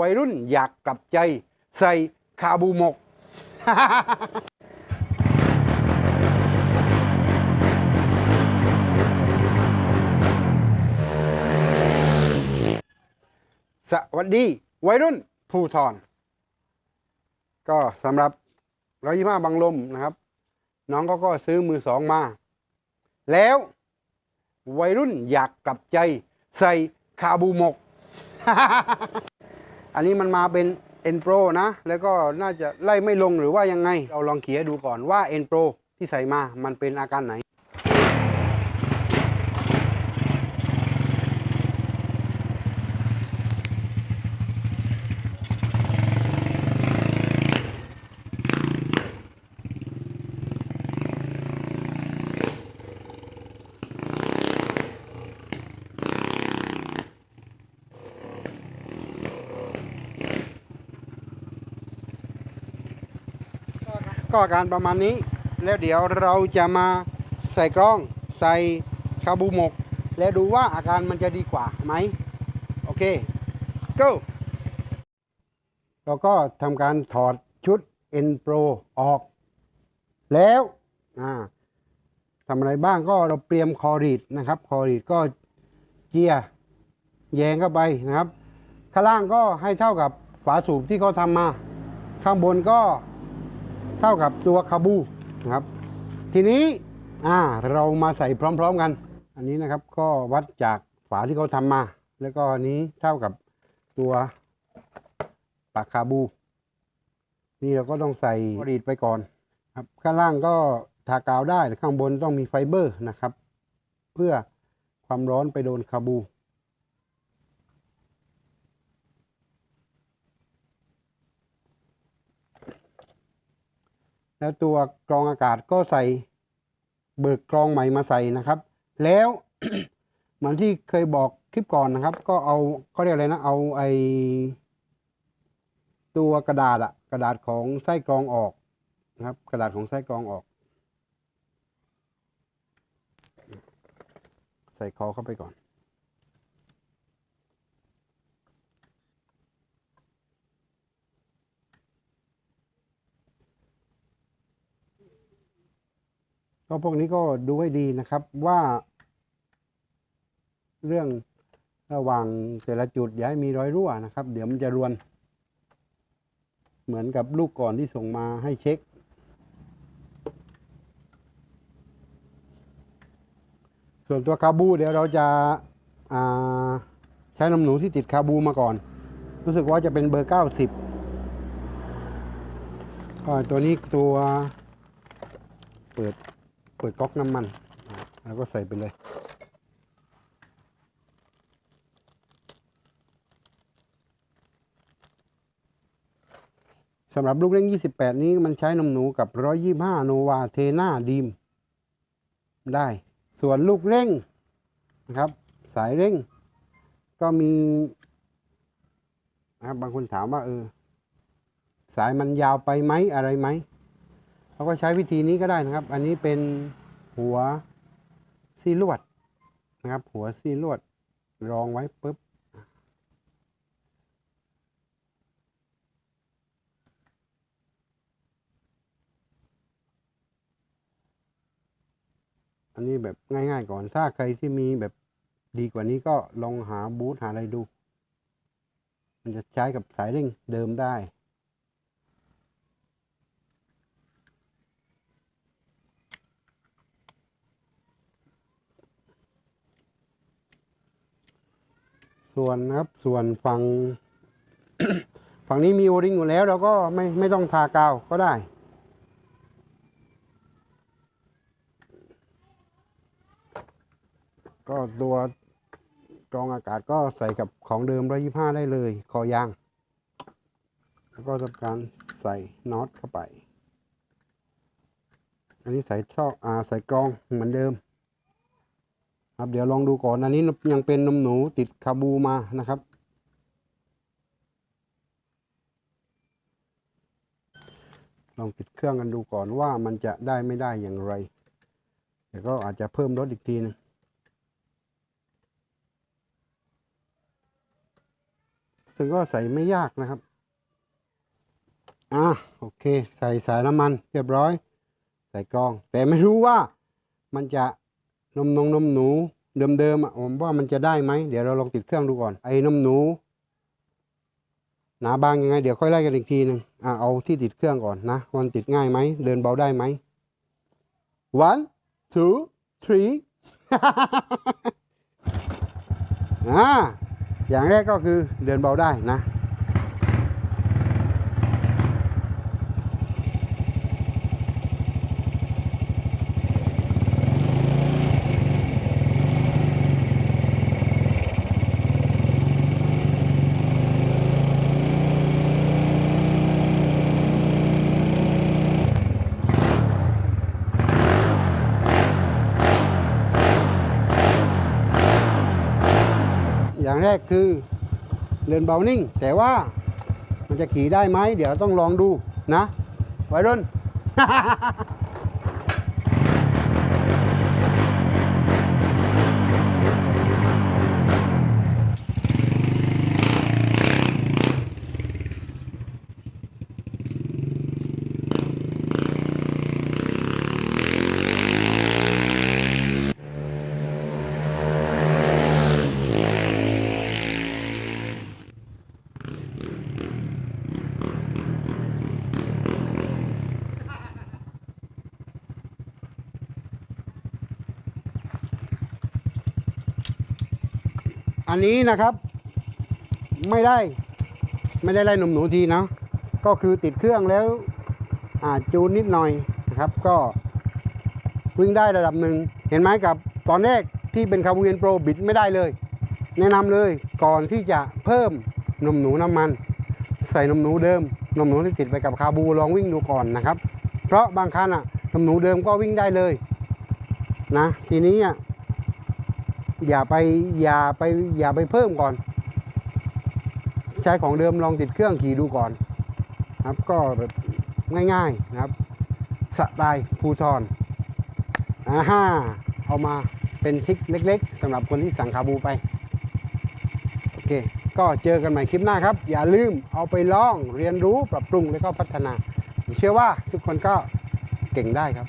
วัยรุ่นอยากกลับใจ ใส่คาบูหมก สวัสดี วัยรุ่นภูทรก็สำหรับร้อยี่ห้าบังลมนะครับ น้องก็ก็ซื้อมือสองมา แล้ววัยรุ่นอยากกลับใจ ใส่คาบูหมก อันนี้มันมาเป็น N Pro นะ แล้วก็น่าจะไล่ไม่ลงหรือว่ายังไง เราลองเขียนดูก่อนว่า N Pro ที่ใส่มา มันเป็นอาการไหน ก็อาการประมาณนี้ แล้วเดี๋ยวเราจะมาใส่กล้องใส่คาบูหมก แล้วดูว่าอาการมันจะดีกว่าไหมโอเค go เราก็ทำการถอดชุด N Pro ออก แล้วทำอะไรบ้างก็เราเตรียมคอรีดนะครับ คอรีดก็เจียแยงเข้าไปนะครับ ข้างล่างก็ให้เท่ากับฝาสูบที่เขาทำมา ข้างบนก็ เท่ากับตัวคาบูนะครับ ทีนี้อ่าเรามาใส่พร้อมๆกัน อันนี้นะครับก็วัดจากฝาที่เขาทำมา แล้วก็อันนี้เท่ากับตัวปากคาบู นี่เราก็ต้องใส่รีดไปก่อนครับข้างล่างก็ทากาวได้ข้างบนต้องมีไฟเบอร์นะครับ เพื่อความร้อนไปโดนคาบู แล้วตัวกรองอากาศก็ใส่เบิกกรองใหม่มาใส่นะครับ แล้วเหมือนที่เคยบอกคลิปก่อนนะครับ ก็เอาก็เรียกอะไรนะ เอาไอตัวกระดาษอะกระดาษของไส้กรองออกนะครับ กระดาษของไส้กรองออก ใส่คอเข้าไปก่อน ก็พวกนี้ก็ดูให้ดีนะครับว่า เรื่องระหว่างแต่ละจุดอย่าให้มีรอยรั่วนะครับ เดี๋ยวมันจะรวน เหมือนกับลูกก่อนที่ส่งมาให้เช็ค ส่วนตัวคาบูเดี๋ยวเราจะาใช้นมหนูที่ติดคาบูมาก่อน รู้สึกว่าจะเป็นเบอร์ 90ก็ตัวนี้ตัวเปิด เปิดก๊อกน้ำมัน แล้วก็ใส่ไปเลยสำหรับลูกเล่น 28 นี้มันใช้นมหนูกับ 125 โนวาเทน่าดีม ได้ ส่วนลูกเร่งนะครับ สายเร่ง ก็มีนะครับบางคนถามว่าเออสายมันยาวไปไหมอะไรไหม เราก็ใช้วิธีนี้ก็ได้นะครับ อันนี้เป็นหัวซีลวดนะครับ หัวซีลวดรองไว้ปุ๊บอันนี้แบบง่ายๆก่อน ถ้าใครที่มีแบบดีกว่านี้ก็ลองหาบูธหาอะไรดู มันจะใช้กับสายเร่งเดิมได้ ส่วนนะครับส่วนฝั่งฝั่งนี้มีโอริงอยู่แล้วเราก็ไม่ไม่ต้องทากาวก็ได้ ก็ตัวกรองอากาศก็ใส่กับของเดิม125ได้เลย คอยาง แล้วก็ทำการใส่น็อตเข้าไป อันนี้ใส่ช่ออ่าใส่กรองเหมือนเดิม ครับเดี๋ยวลองดูก่อนอันนี้ยังเป็นนมหนูติดคาบูมานะครับ ลองปิดเครื่องกันดูก่อนว่ามันจะได้ไม่ได้อย่างไรเดี๋ยวก็อาจจะเพิ่มรถอีกทีหนึงถึงก็ใส่ไม่ยากนะครับ อะโอเค ใส่สายน้ำมันเรียบร้อย ใส่กรอง แต่ไม่รู้ว่ามันจะ นมนงนมหนูเดิมๆอะผมว่ามันจะได้ไหมเดี๋ยวเราลองติดเครื่องดูก่อนไอ้นมหนู หนาบางยังไงเดี๋ยวค่อยไล่กันอีกทีหนึ่งอะเอาที่ติดเครื่องก่อนนะวันติดง่ายไหมเดินเบาได้ไหม one two three อ่าอย่างแรกก็คือเดินเบาได้นะ อย่างแรกคือเดินเบานิ่ง แต่ว่ามันจะขี่ได้ไหม เดี๋ยวต้องลองดูนะไวรุ่น นนี้นะครับ ไม่ได้ไม่ได้ไล่หนุ่มหนูทีนะก็คือติดเครื่องแล้วอาจูนนิดหน่อยนะครับ ก็วิ่งได้ระดับหนึ่งเห็นไหมกับตอนแรกที่เป็นคาร์บูเอนโปรบิดไม่ได้เลย แนะนำเลยก่อนที่จะเพิ่มนมหนูน้ำมัน ใส่นมหนูเดิมนมหนูที่ติดไปกับคาบูลองวิ่งดูก่อนนะครับ เพราะบางคันอะนมหนูเดิมก็วิ่งได้เลยนะทีนี้อะ อย่าไปอย่าไปอย่าไปเพิ่มก่อน ใช้ของเดิมลองติดเครื่องขี่ดูก่อนครับก็แบบง่ายๆนะครับสไตล์ภูทรอ่าฮ่าเอามาเป็นทริคเล็กๆสำหรับคนที่สั่งคาบูไป โอเค ก็เจอกันใหม่คลิปหน้าครับ อย่าลืมเอาไปลองเรียนรู้ปรับปรุงแล้วก็พัฒนาผมเชื่อว่าทุกคนก็เก่งได้ครับ